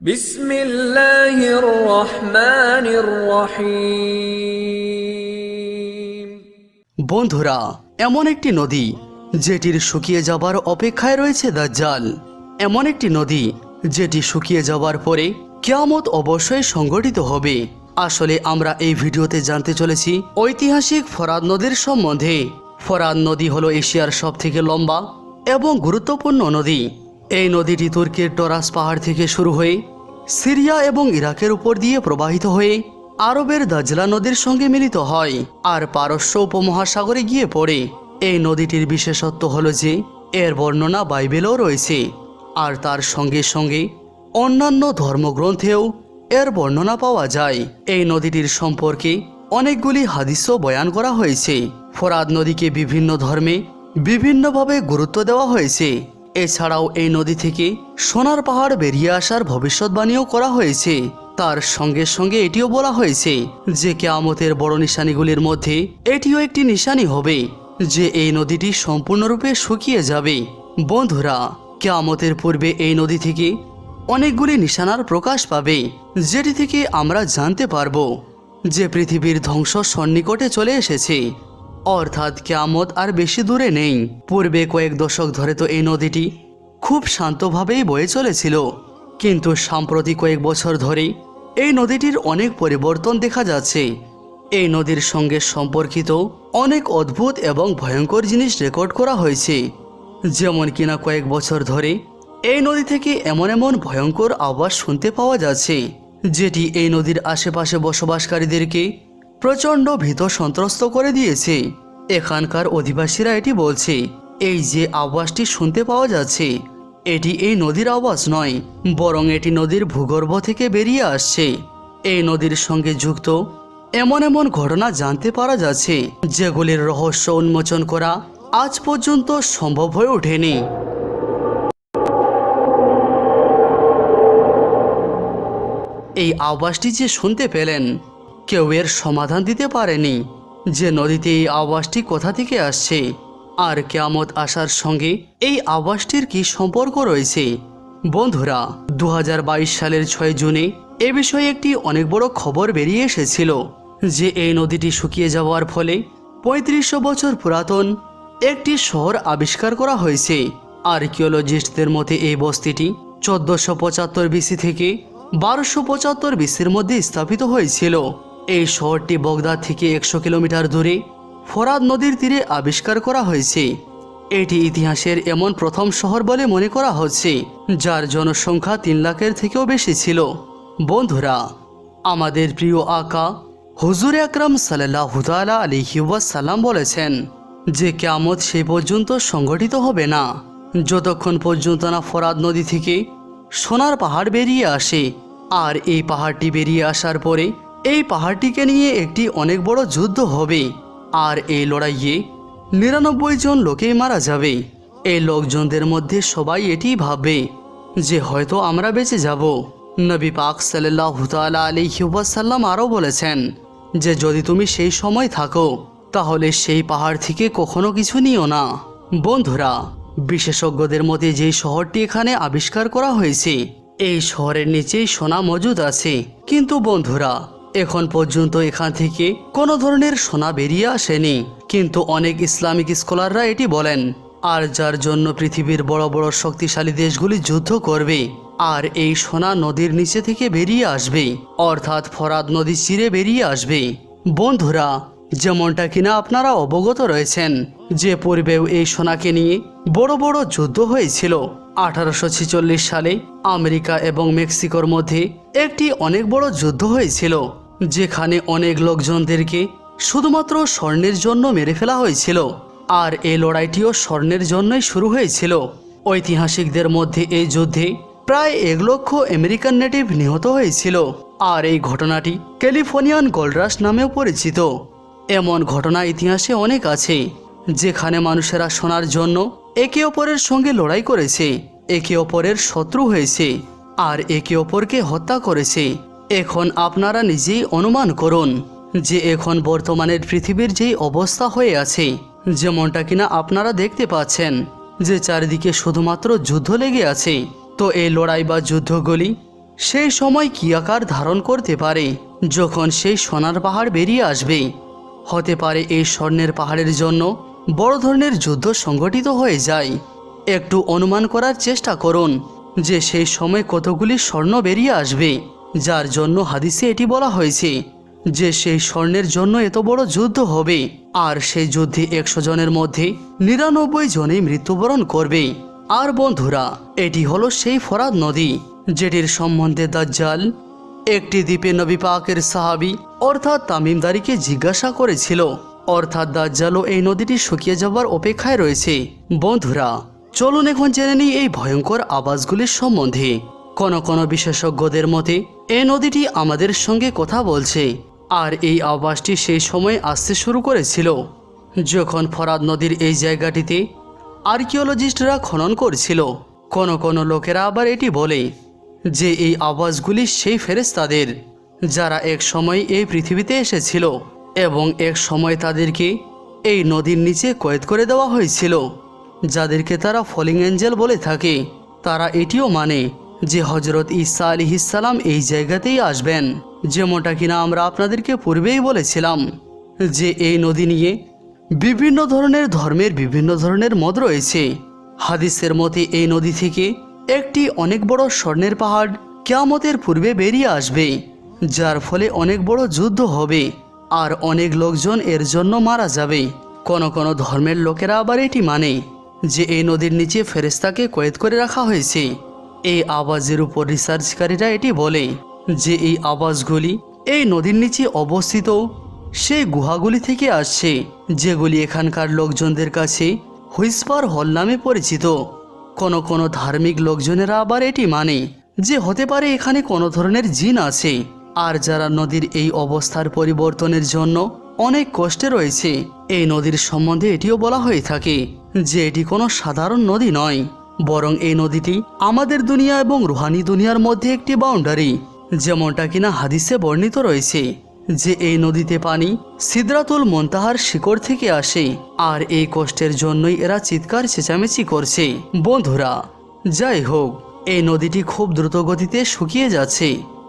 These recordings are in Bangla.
বিসমিল্লাহির বন্ধুরা, এমন একটি নদী, যেটির শুকিয়ে যাবার অপেক্ষায় রয়েছে দাজ্জাল। এমন একটি নদী, যেটি শুকিয়ে যাবার পরে কেয়ামত অবশ্যই সংগঠিত হবে। আসলে আমরা এই ভিডিওতে জানতে চলেছি ঐতিহাসিক ফরাদ নদীর সম্বন্ধে। ফরাদ নদী হলো এশিয়ার সবথেকে লম্বা এবং গুরুত্বপূর্ণ নদী। এই নদীটি তুর্কির টরাস পাহাড় থেকে শুরু হয়ে সিরিয়া এবং ইরাকের উপর দিয়ে প্রবাহিত হয়ে আরবের দাজলা নদীর সঙ্গে মিলিত হয় আর পারস্য উপমহাসাগরে গিয়ে পড়ে। এই নদীটির বিশেষত্ব হল যে, এর বর্ণনা বাইবেলও রয়েছে। আর তার সঙ্গে সঙ্গে অন্যান্য ধর্মগ্রন্থেও এর বর্ণনা পাওয়া যায়। এই নদীটির সম্পর্কে অনেকগুলি হাদিসও বয়ান করা হয়েছে। ফরাদ নদীকে বিভিন্ন ধর্মে বিভিন্নভাবে গুরুত্ব দেওয়া হয়েছে। এছাড়াও এই নদী থেকে সোনার পাহাড় বেরিয়ে আসার ভবিষ্যৎবাণীও করা হয়েছে। তার সঙ্গে সঙ্গে এটিও বলা হয়েছে যে কেয়ামতের বড় নিশানিগুলির মধ্যে এটিও একটি নিশানি হবে, যে এই নদীটি সম্পূর্ণরূপে শুকিয়ে যাবে। বন্ধুরা, কেয়ামতের পূর্বে এই নদী থেকে অনেকগুলি নিশানার প্রকাশ পাবে, যেটি থেকে আমরা জানতে পারব যে পৃথিবীর ধ্বংস সন্নিকটে চলে এসেছে। অর্থাৎ কেয়ামত আর বেশি দূরে নেই। পূর্বে কয়েক দশক ধরে তো এই নদীটি খুব শান্তভাবেই বয়ে চলেছিল। কিন্তু সাম্প্রতিক কয়েক বছর ধরে এই নদীটির অনেক পরিবর্তন দেখা যাচ্ছে। এই নদীর সঙ্গে সম্পর্কিত অনেক অদ্ভুত এবং ভয়ঙ্কর জিনিস রেকর্ড করা হয়েছে। যেমন কিনা কয়েক বছর ধরে এই নদী থেকে এমন এমন ভয়ঙ্কর আওয়াজ শুনতে পাওয়া যাচ্ছে, যেটি এই নদীর আশেপাশে বসবাসকারীদেরকে প্রচণ্ড ভীত সন্ত্রস্ত করে দিয়েছে। এখানকার অধিবাসীরা এটি বলছে, এই যে আওয়াজটি শুনতে পাওয়া যাচ্ছে, এটি এই নদীর আওয়াজ নয়, বরং এটি নদীর ভূগর্ভ থেকে বেরিয়ে আসছে। এই নদীর সঙ্গে যুক্ত এমন এমন ঘটনা জানতে পারা যাচ্ছে, যেগুলির রহস্য উন্মোচন করা আজ পর্যন্ত সম্ভব হয়ে ওঠেনি। এই আওয়াজটি যে শুনতে পেলেন কেউ এর সমাধান দিতে পারেনি। যে নদীতে এই আওয়াজটি কোথা থেকে আসছে? আর কেয়ামত আসার সঙ্গে এই আওয়াজটির কি সম্পর্ক রয়েছে? বন্ধুরা দু হাজার বাইশ সালের ছয় জুনে এ বিষয়ে একটি অনেক বড় খবর বেরিয়ে এসেছিল, যে এই নদীটি শুকিয়ে যাওয়ার ফলে পঁয়ত্রিশশো বছর পুরাতন একটি শহর আবিষ্কার করা হয়েছে। আর্কিওলজিস্টদের মতে এই বস্তিটি চোদ্দশো পঁচাত্তর বিসি থেকে বারোশো পঁচাত্তর বিসির মধ্যে স্থাপিত হয়েছিল। এই শহরটি বগদাদ থেকে একশো কিলোমিটার দূরে ফরাদ নদীর তীরে আবিষ্কার করা হয়েছে। এটি ইতিহাসের এমন প্রথম শহর বলে মনে করা হচ্ছে, যার জনসংখ্যা তিন লাখের থেকেও বেশি ছিল। বন্ধুরা, আমাদের প্রিয় আকা, হুজুর আকরাম সাল্লাহ আলহি সাল্লাম বলেছেন যে কেয়ামত সেই পর্যন্ত সংগঠিত হবে না। যতক্ষণ পর্যন্ত না ফরাদ নদী থেকে সোনার পাহাড় বেরিয়ে আসে, আর এই পাহাড়টি বেরিয়ে আসার পরে এই পাহাড়টিকে নিয়ে একটি অনেক বড় যুদ্ধ হবে। আর এই লড়াইয়ে নিরানব্বই জন লোকেই মারা যাবে। এই লোকজনদের মধ্যে সবাই এটি ভাববে যে হয়তো আমরা বেঁচে যাব। নবী পাক সাল্লাহ তালা আলী সাল্লাম আরও বলেছেন যে, যদি তুমি সেই সময় থাকো, তাহলে সেই পাহাড় থেকে কখনো কিছু নিও না। বন্ধুরা, বিশেষজ্ঞদের মতে যে শহরটি এখানে আবিষ্কার করা হয়েছে, এই শহরের নিচেই সোনা মজুদ আছে। কিন্তু বন্ধুরা এখন পর্যন্ত এখান থেকে কোনো ধরনের সোনা বেরিয়ে আসেনি। কিন্তু অনেক ইসলামিক স্কলাররা এটি বলেন, আর যার জন্য পৃথিবীর বড় বড় শক্তিশালী দেশগুলি যুদ্ধ করবে, আর এই সোনা নদীর নিচে থেকে বেরিয়ে আসবে, অর্থাৎ ফরাদ নদী চিরে বেরিয়ে আসবে। বন্ধুরা, যেমনটা কিনা আপনারা অবগত রয়েছেন, যে পূর্বেও এই সোনাকে নিয়ে বড় বড় যুদ্ধ হয়েছিল আঠারোশো সালে আমেরিকা এবং মেক্সিকোর মধ্যে একটি অনেক বড় যুদ্ধ হয়েছিল, যেখানে অনেক লোকজনদেরকে শুধুমাত্র স্বর্ণের জন্য মেরে ফেলা হয়েছিল। আর এই লড়াইটিও স্বর্ণের জন্যই শুরু হয়েছিল। ঐতিহাসিকদের মধ্যে এই যুদ্ধে প্রায় এক লক্ষ আমেরিকান নেটিভ নিহত হয়েছিল। আর এই ঘটনাটি ক্যালিফোর্নিয়ান গোল্ডরাস নামেও পরিচিত। এমন ঘটনা ইতিহাসে অনেক আছে, যেখানে মানুষেরা সোনার জন্য একে অপরের সঙ্গে লড়াই করেছে। একে অপরের শত্রু হয়েছে আর একে অপরকে হত্যা করেছে। এখন আপনারা নিজেই অনুমান করুন যে এখন বর্তমানের পৃথিবীর যেই অবস্থা হয়ে আছে, যেমনটা কিনা আপনারা দেখতে পাচ্ছেন, যে চারিদিকে শুধুমাত্র যুদ্ধ লেগে আছে। তো এই লড়াই বা যুদ্ধগুলি সেই সময় কি আকার ধারণ করতে পারে, যখন সেই সোনার পাহাড় বেরিয়ে আসবে? হতে পারে এই স্বর্ণের পাহাড়ের জন্য বড় ধরনের যুদ্ধ সংগঠিত হয়ে যায় একটু অনুমান করার চেষ্টা করুন যে সেই সময় কতগুলি স্বর্ণ বেরিয়ে আসবে, যার জন্য হাদিসে এটি বলা হয়েছে যে সেই স্বর্ণের জন্য এত বড় যুদ্ধ হবে আর সেই যুদ্ধে একশো জনের মধ্যে নিরানব্বই জনেই মৃত্যুবরণ করবে। আর বন্ধুরা, এটি হলো সেই ফরাদ নদী, যেটির সম্বন্ধে দাজ্জাল একটি দ্বীপে নবী পাকের সাহাবি অর্থাৎ তামিমদারিকে জিজ্ঞাসা করেছিল। অর্থাৎ দাজ্জালও এই নদীটি শুকিয়ে যাবার অপেক্ষায় রয়েছে। বন্ধুরা চলুন এখন জেনে নিই এই ভয়ঙ্কর আওয়াজগুলির সম্বন্ধে। কোন কোন বিশেষজ্ঞদের মতে এই নদীটি আমাদের সঙ্গে কথা বলছে, আর এই আওয়াজটি সেই সময় আসতে শুরু করেছিল। যখন ফরাদ নদীর এই জায়গাটিতে আর্কিওলজিস্টরা খনন করছিল, কোন কোন লোকেরা আবার এটি বলে যে এই আওয়াজগুলি সেই ফেরেস্তাদের যারা এক সময় এই পৃথিবীতে এসেছিল এবং এক সময় তাদেরকে এই নদীর নিচে কয়েদ করে দেওয়া হয়েছিল। যাদেরকে তারা ফলিং অ্যাঞ্জেল বলে থাকে, তারা এটিও মানে যে হজরত ঈসা আলিহিসাল্লাম এই জায়গাতেই আসবেন। যেমনটা কিনা আমরা আপনাদেরকে পূর্বেই বলেছিলাম যে এই নদী নিয়ে বিভিন্ন ধরনের ধর্মের বিভিন্ন ধরনের মত রয়েছে। হাদিসের মতে এই নদী থেকে একটি অনেক বড় স্বর্ণের পাহাড় কেয়ামতের পূর্বে বেরিয়ে আসবে, যার ফলে অনেক বড় যুদ্ধ হবে আর অনেক লোকজন এর জন্য মারা যাবে। কোন কোন ধর্মের লোকেরা আবার এটি মানে যে এই নদীর নিচে ফেরেস্তাকে কয়েদ করে রাখা হয়েছে। এই আওয়াজের উপর রিসার্চকারীরা এটি বলে যে এই আওয়াজগুলি এই নদীর নিচে অবস্থিত সেই গুহাগুলি থেকে আসছে, যেগুলি এখানকার লোকজনদের কাছে হুইসপার হল নামে পরিচিত। কোনো কোনো ধার্মিক লোকজনেরা আবার এটি মানে যে হতে পারে এখানে কোনো ধরনের জিন আছে, আর যারা নদীর এই অবস্থার পরিবর্তনের জন্য অনেক কষ্টে রয়েছে। এই নদীর সম্বন্ধে এটিও বলা হয়ে থাকে যে এটি কোনো সাধারণ নদী নয়, বরং এই নদীটি আমাদের দুনিয়া এবং রুহানি দুনিয়ার মধ্যে একটি বাউন্ডারি যেমনটা কিনা হাদিসে বর্ণিত রয়েছে যে এই নদীতে পানি সিদ্রাতুল মন্তাহার শিকড় থেকে আসে, আর এই কষ্টের জন্যই এরা চিৎকার চেঁচামেচি করছে। বন্ধুরা, যাই হোক, এই নদীটি খুব দ্রুত গতিতে শুকিয়ে যাচ্ছে।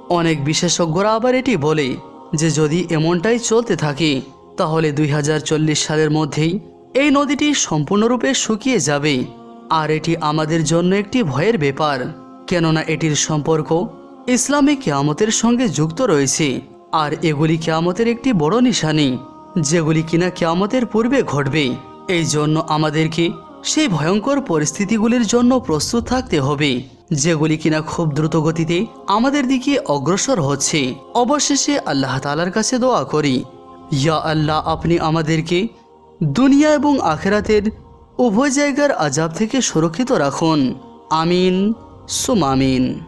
অনেক বিশেষজ্ঞরা আবার এটি বলে যে যদি এমনটাই চলতে থাকে, তাহলে দুই হাজার চল্লিশ সালের মধ্যেই এই নদীটি সম্পূর্ণরূপে শুকিয়ে যাবে। আর এটি আমাদের জন্য একটি ভয়ের ব্যাপার, কেননা এটির সম্পর্ক ইসলামী কেয়ামতের সঙ্গে যুক্ত রয়েছে, আর এগুলি কেয়ামতের একটি বড় নিশানি, যেগুলি কিনা কেয়ামতের পূর্বে ঘটবে। এই জন্য আমাদেরকে সেই ভয়ঙ্কর পরিস্থিতিগুলির জন্য প্রস্তুত থাকতে হবে। যেগুলি কিনা খুব দ্রুত গতিতে আমাদের দিকে অগ্রসর হচ্ছে। অবশেষে আল্লাহ তালার কাছে দোয়া করি, ইয়া আল্লাহ, আপনি আমাদেরকে দুনিয়া এবং আখেরাতের উভয় জায়গার আজাব থেকে সুরক্ষিত রাখুন। আমিন সুমামিন